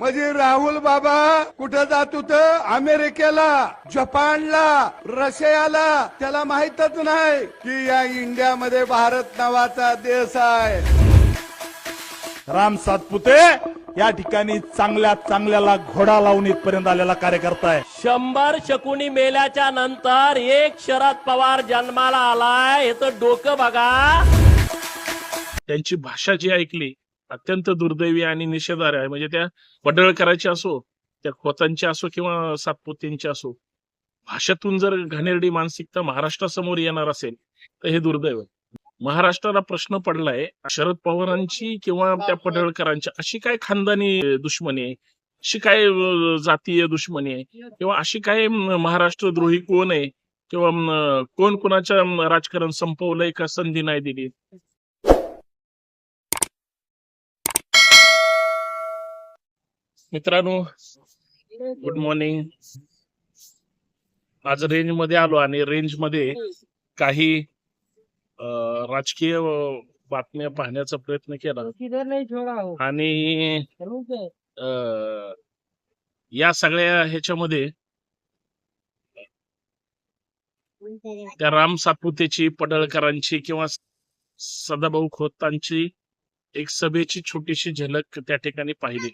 म्हणजे राहुल बाबा कुठं जात होत? अमेरिकेला जपानला रशियाला. त्याला माहितच नाही की या इंडियामध्ये भारत नावाचा देश आहे. राम सातपुते या ठिकाणी चांगल्या चांगल्याला घोडा लावून इथपर्यंत आलेला कार्यकर्ता आहे. शंभर शकुनी मेल्याच्या नंतर एक शरद पवार जन्माला आलाय. हे तर डोकं बघा. त्यांची भाषा जी ऐकली अत्यंत दुर्दैवी आणि निषेधार्ह आहे. म्हणजे त्या पडळकराची असो त्या खोतांची असो किंवा सातपुतेंची असो भाषेतून जर घाणेरडी मानसिकता महाराष्ट्रासमोर येणार असेल तर हे दुर्दैव आहे. महाराष्ट्राला प्रश्न पडलाय शरद पवारांची किंवा त्या पडळकरांची अशी काय खानदानी दुश्मनी आहे? अशी काय जातीय दुश्मनी आहे? किंवा अशी काय अं, महाराष्ट्रद्रोही कोण आहे? किंवा कोण कोणाच्या राजकारण संपवलंय का संधी नाही दिली? मित्रांनो गुड मॉर्निंग आज रेंजमध्ये आलो आणि रेंजमध्ये काही राजकीय बातम्या पाहण्याचा प्रयत्न केला. आणि अं, या सगळ्या ह्याच्यामध्ये त्या राम सातपुतेची पडळकरांची किंवा सदाभाऊ खोतांची एक सभेची छोटीशी झलक त्या ठिकाणी पाहिली.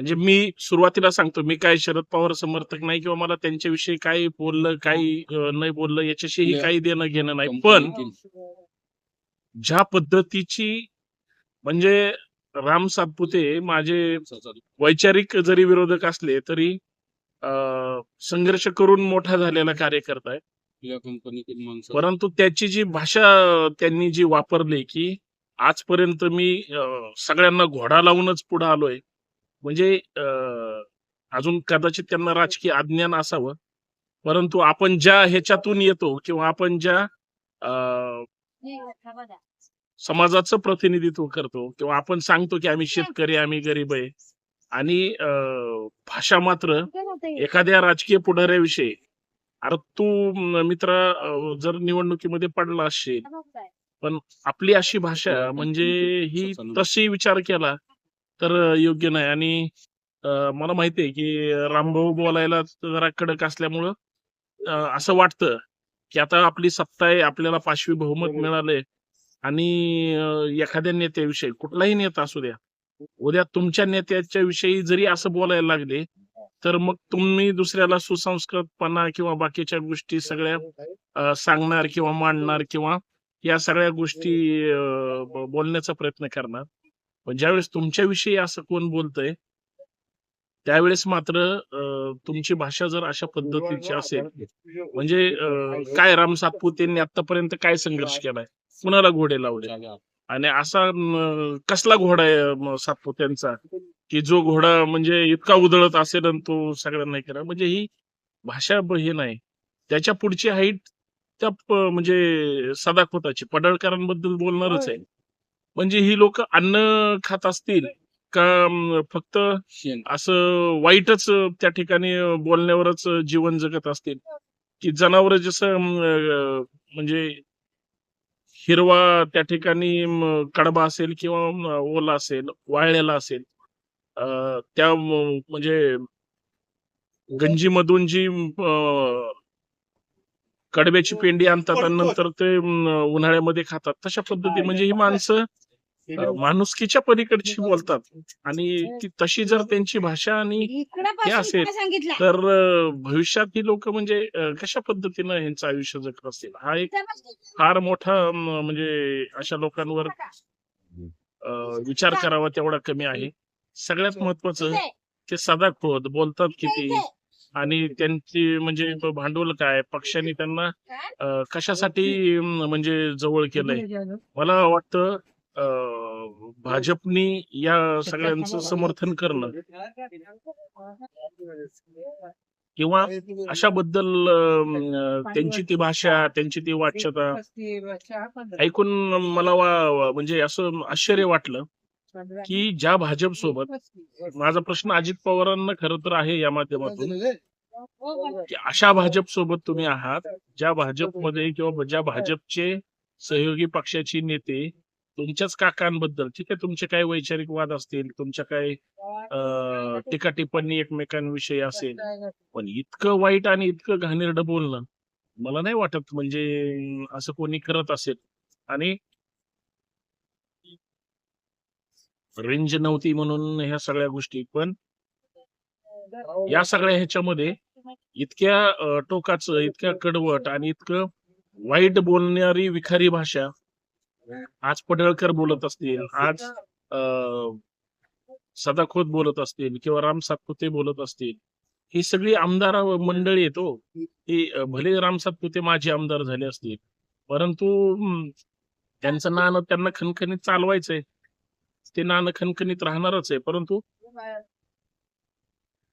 म्हणजे मी सुरुवातीला सांगतो मी काय शरद पवार समर्थक नाही किंवा मला त्यांच्याविषयी काय बोललं काही अं, नाही बोललं याच्याशीही काही देणं घेणं नाही. पण ज्या पद्धतीची म्हणजे राम सातपुते माझे वैचारिक जरी विरोधक असले तरी संघर्ष करून मोठा झालेला कार्यकर्ता आहे. परंतु त्याची जी भाषा त्यांनी जी वापरली की आजपर्यंत मी सगळ्यांना घोडा लावूनच पुढे आलोय. म्हणजे अजून कदाचित त्यांना राजकीय अज्ञान असावं. परंतु आपण ज्या ह्याच्यातून येतो किंवा आपण ज्या समाजाचं प्रतिनिधित्व करतो किंवा आपण सांगतो की आम्ही शेतकरी आम्ही गरीब आहे. आणि भाषा मात्र एखाद्या राजकीय पुढाऱ्याविषयी. अरे तू मित्र जर निवडणुकीमध्ये पडला असशील पण आपली अशी भाषा म्हणजे ही तशी विचार केला तर योग्य नाही. आणि मला माहितीये की रामभाऊ बोलायला जरा कडक असल्यामुळं असं वाटतं की आता आपली सत्ता आहे आपल्याला पाचवी बहुमत मिळालंय. आणि एखाद्या नेत्याविषयी कुठलाही नेता असू द्या उद्या तुमच्या नेत्याच्या विषयी जरी असं बोलायला लागले तर मग तुम्ही दुसऱ्याला सुसंस्कृतपणा किंवा बाकीच्या गोष्टी सगळ्या सांगणार किंवा मांडणार किंवा या सगळ्या गोष्टी बोलण्याचा प्रयत्न करणार. पण ज्यावेळेस तुमच्याविषयी असं कोण बोलतंय त्यावेळेस मात्र तुमची भाषा जर अशा पद्धतीची असेल म्हणजे काय राम सातपुतेंनी आतापर्यंत काय संघर्ष केलाय? कुणाला घोडे लावले? आणि असा कसला घोडा आहे सातपुत्यांचा? की जो घोडा म्हणजे इतका उधळत असेल आणि तो सगळ्यांना करा? म्हणजे ही भाषा हे नाही. त्याच्या पुढची हाईट त्या म्हणजे सदाखोताची पडळकरांबद्दल बोलणारच आहे. म्हणजे ही लोक अन्न खात असतील का फक्त असं वाईटच त्या ठिकाणी बोलण्यावरच जीवन जगत असतील? की जनावर जसं म्हणजे हिरवा त्या ठिकाणी कडबा असेल किंवा ओला असेल वाळलेला असेल अं, त्या म्हणजे गंजीमधून जी कडब्याची पेंडी आणतात आणि नंतर ते उन्हाळ्यामध्ये खातात. तशा पद्धती म्हणजे ही माणसं माणुसकीच्या पलीकडची बोलतात. आणि ती तशी जर त्यांची भाषा आणि हे असेल तर भविष्यात ही लोक म्हणजे कशा पद्धतीनं यांचं आयुष्य जगत असतील? हा एक फार मोठा म्हणजे अशा लोकांवर विचार करावा तेवढा कमी आहे. सगळ्यात महत्वाचं ते सदाखोत बोलतात किती आणि त्यांची म्हणजे भांडवल काय? पक्षाने त्यांना कशासाठी म्हणजे जवळ केलंय? मला वाटतं भाजपनी या सगळ्यांचं समर्थन करणं किंवा अशाबद्दल बद्दल त्यांची ती भाषा त्यांची ती वाच्यता ऐकून मला वा- म्हणजे असं आश्चर्य वाटलं. की ज्या भाजप सोबत माझा प्रश्न अजित पवारांना खरं तर आहे या माध्यमातून. की अशा भाजप सोबत तुम्ही आहात ज्या भाजपमध्ये किंवा ज्या भाजपचे सहयोगी पक्षाची नेते तुमच्याच काकांबद्दल ठीक आहे तुमचे काही वैचारिक वाद असतील तुमच्या काही टीका टिप्पणी एकमेकांविषयी असेल पण इतकं वाईट आणि इतकं घाणेरडं बोलणं मला नाही वाटत म्हणजे असं कोणी करत असेल. आणि रेंज नव्हती म्हणून ह्या सगळ्या गोष्टी. पण या सगळ्या ह्याच्यामध्ये इतक्या टोकाचं इतक्या कडवट आणि इतकं वाईट बोलणारी विखारी भाषा आज पडळकर बोलत असतील आज सदाखोत बोलत असतील किंवा राम सातपुते बोलत असतील ही सगळी आमदार मंडळी येतो ही. अं, भले राम सातपुते माझे आमदार झाले असतील परंतु त्यांचं नाणं त्यांना खणखणीत चालवायचंय. ते नाणं खणखणीत राहणारच आहे परंतु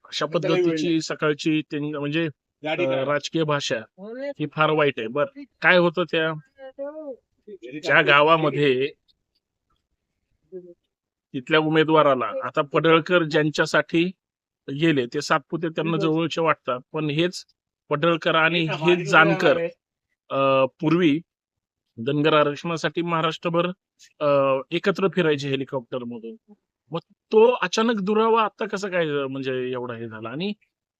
अशा पद्धतीची सकाळची म्हणजे राजकीय भाषा ही फार वाईट आहे. बर काय होतं त्या? ज्या गावामध्ये तिथल्या उमेदवाराला आता पडळकर ज्यांच्यासाठी गेले ते सातपुते त्यांना जवळचे वाटतात पण हेच पडळकर आणि हेच जानकर अं, पूर्वी धनगर आरक्षणासाठी महाराष्ट्रभर एकत्र फिरायचे हेलिकॉप्टर मधून. मग तो अचानक दुरावा आता कसं काय म्हणजे एवढा हे झाला? आणि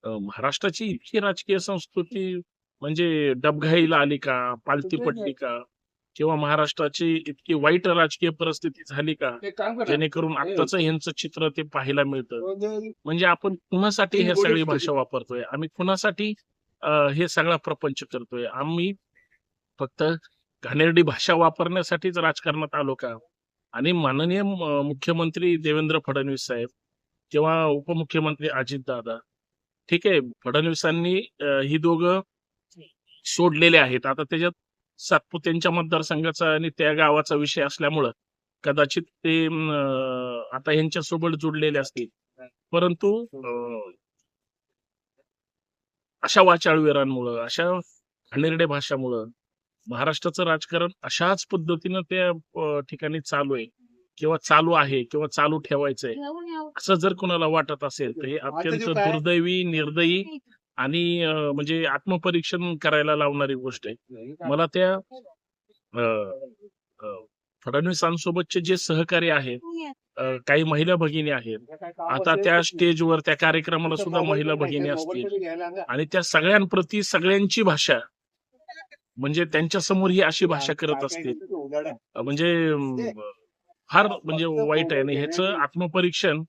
महाराष्ट्राची इतकी राजकीय संस्कृती म्हणजे डबघाईला आली का? पालती पडली का? किंवा महाराष्ट्राची इतकी वाईट राजकीय परिस्थिती झाली का? जेणेकरून आत्ताच ह्यांचं चित्र ते पाहायला मिळतं. म्हणजे आपण कुणासाठी हे सगळी भाषा वापरतोय? आम्ही कुणासाठी हे सगळा प्रपंच करतोय? आम्ही फक्त घाणेरडी भाषा वापरण्यासाठीच राजकारणात आलो का? आणि माननीय मुख्यमंत्री देवेंद्र फडणवीस साहेब किंवा उपमुख्यमंत्री अजितदादा ठीक आहे फडणवीसांनी ही दोघं सोडलेले आहेत. आता त्याच्यात सातपुतेंच्या मतदारसंघाचा आणि त्या गावाचा विषय असल्यामुळं कदाचित ते आता यांच्यासोबत जोडलेले असतील. परंतु अशा वाचाळवीरांमुळं अशा घाणेरड्या भाषामुळं महाराष्ट्राचं राजकारण अशाच पद्धतीनं त्या ठिकाणी चालू आहे. किंवा चालू आहे किंवा चालू ठेवायचंय. असं जर कोणाला वाटत असेल तर हे अत्यंत दुर्दैवी निर्दयी आणि म्हणजे आत्मपरीक्षण करायला लावणारी गोष्ट आहे. मला त्या फडणवीसांसोबतचे जे सहकारी आहेत काही महिला भगिनी आहेत आता त्या स्टेजवर त्या कार्यक्रमाला सुद्धा महिला भगिनी असतील. आणि त्या सगळ्यांप्रती सगळ्यांची भाषा म्हणजे त्यांच्यासमोर ही अशी भाषा करत असतील. अं, म्हणजे फार म्हणजे वाईट आहे आणि ह्याचं आत्मपरीक्षण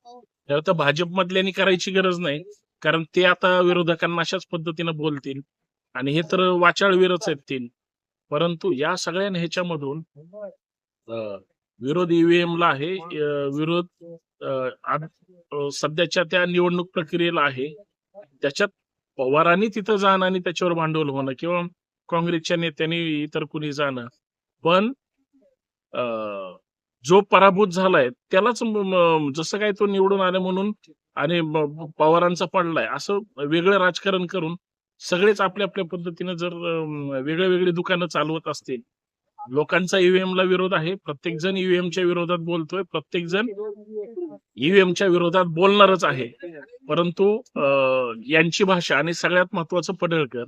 तर भाजपमधल्यांनी करायची गरज नाही. कारण ते आता विरोधकांना अशाच पद्धतीनं बोलतील आणि हे तर वाचाळवीरच आहेत तीन. परंतु या सगळ्या ह्याच्यामधून विरोध ईव्हीएम ला आहे विरोध सध्याच्या त्या निवडणूक प्रक्रियेला आहे. त्याच्यात पवारांनी तिथं जाणं आणि त्याच्यावर भांडवल होणं किंवा काँग्रेसच्या नेत्यांनी इतर कुणी जाणं. पण अं, जो पराभूत झालाय त्यालाच जसं काय तो निवडून आले म्हणून आणि पवारांचा पडलाय असं वेगळं राजकारण करून सगळेच आपल्या आपल्या पद्धतीनं जर वेगळे वेगळे दुकानं चालवत असतील लोकांचा ईव्हीएम ला विरोध आहे प्रत्येक जण ईव्हीएमच्या विरोधात बोलतोय प्रत्येक जण ईव्हीएमच्या विरोधात बोलणारच आहे. परंतु अं, यांची भाषा आणि सगळ्यात महत्वाचं पडळकर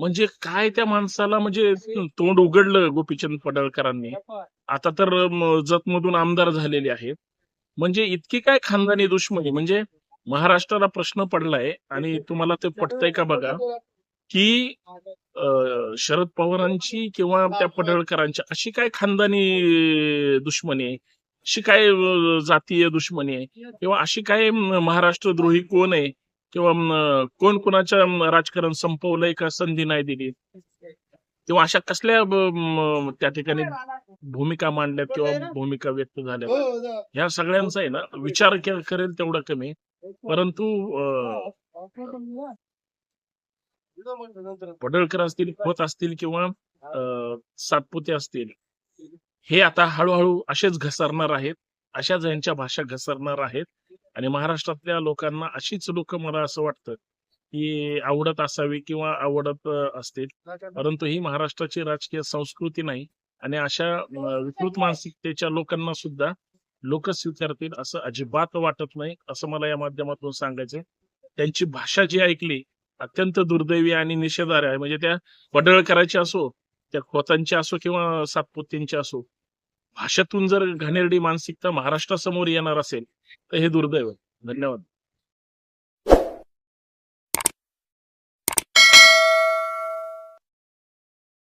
म्हणजे काय त्या माणसाला म्हणजे तोंड उघडलं गोपीचंद पडळकरांनी? आता तर जतमधून आमदार झालेले आहेत. म्हणजे इतकी काय खानदानी दुश्मनी म्हणजे महाराष्ट्राला प्रश्न पडलाय आणि तुम्हाला ते पटतंय का बघा? की शरद पवारांची किंवा त्या पडळकरांची अशी काय खानदानी दुश्मनी आहे? अशी काय जातीय दुश्मनी आहे? किंवा अशी काय महाराष्ट्र द्रोही कोण आहे? किंवा कोण कोणाच्या राजकारण संपवलंय का संधी नाही दिली? किंवा अशा कसल्या त्या ठिकाणी भूमिका मांडल्यात किंवा भूमिका व्यक्त झाल्या ह्या सगळ्यांचा आहे ना विचार करेल तेवढा कमी. परंतु पडळकर असतील खोत असतील किंवा सातपुते असतील हे आता हळूहळू असेच घसरणार आहेत. अशाच यांच्या भाषा घसरणार आहेत. आणि महाराष्ट्रातल्या लोकांना अशीच लोक मला असं वाटतं की आवडत असावी किंवा आवडत असतील. परंतु ही महाराष्ट्राची राजकीय संस्कृती नाही आणि अशा विकृत मानसिकतेच्या लोकांना सुद्धा लोक स्वीकारतील असं अजिबात वाटत नाही असं मला या माध्यमातून सांगायचंय त्यांची भाषा जी ऐकली अत्यंत दुर्दैवी आणि निषेधार्ह आहे. म्हणजे त्या पडळकराची असो त्या खोतांची असो किंवा सातपुतींची असो भाषेतून जर घाणेरडी मानसिकता महाराष्ट्रासमोर येणार असेल तर हे दुर्दैव आहे. धन्यवाद